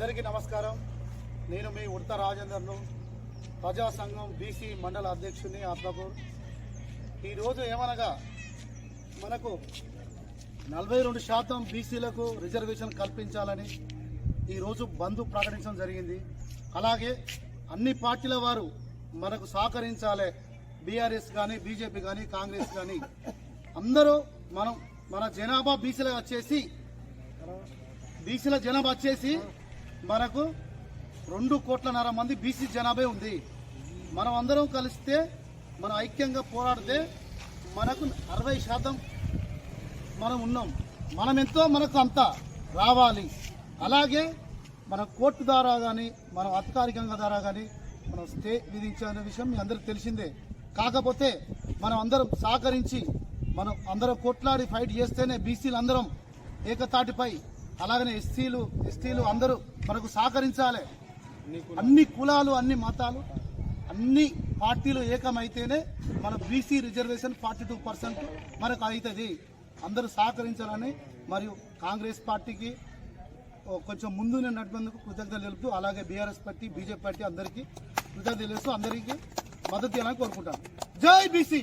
అందరికీ నమస్కారం. నేను మీ ఉడత రాజేందర్ను ప్రజా సంఘం బీసీ మండల అధ్యక్షుని ఆత్మకూర్. ఈరోజు ఏమనగా మనకు నలభై రెండు శాతం బీసీలకు రిజర్వేషన్ కల్పించాలని ఈరోజు బంద్ ప్రకటించడం జరిగింది. అలాగే అన్ని పార్టీల వారు మనకు సహకరించాలి. బీఆర్ఎస్ కానీ బీజేపీ కానీ కాంగ్రెస్ కానీ అందరూ మనం మన జనాభా బీసీలకు వచ్చేసి బీసీల జనాభా వచ్చేసి మనకు రెండు కోట్లన్నర మంది బీసీ జనాభా ఉంది. మనం అందరం కలిస్తే మనం ఐక్యంగా పోరాడితే మనకు అరవై శాతం మనం ఉన్నాం. మనం ఎంతో మనకు అంత రావాలి. అలాగే మన కోర్టు ద్వారా కానీ మనం అధికారికంగా ద్వారా కానీ మనం స్టే విధించాలనే విషయం మీ అందరికి తెలిసిందే. కాకపోతే మనం అందరం సహకరించి మనం అందరం కొట్లాడి ఫైట్ చేస్తేనే బీసీలు అందరం ఏకతాటిపై అలాగనే ఎస్సీలు ఎస్టీలు అందరూ మనకు సహకరించాలి. అన్ని కులాలు అన్ని మతాలు అన్ని పార్టీలు ఏకమైతేనే మన BC reservation forty two percent మనకు అవుతుంది అందరూ సహకరించాలని మరియు కాంగ్రెస్ పార్టీకి కొంచెం ముందు నడిపేందుకు కృతజ్ఞతలు తెలుపుతూ అలాగే బీఆర్ఎస్ పార్టీ బీజేపీ పార్టీ అందరికీ కృతజ్ఞతలు తెలుస్తూ అందరికీ మద్దతు ఇవ్వాలని కోరుకుంటాను. జై బీసీ!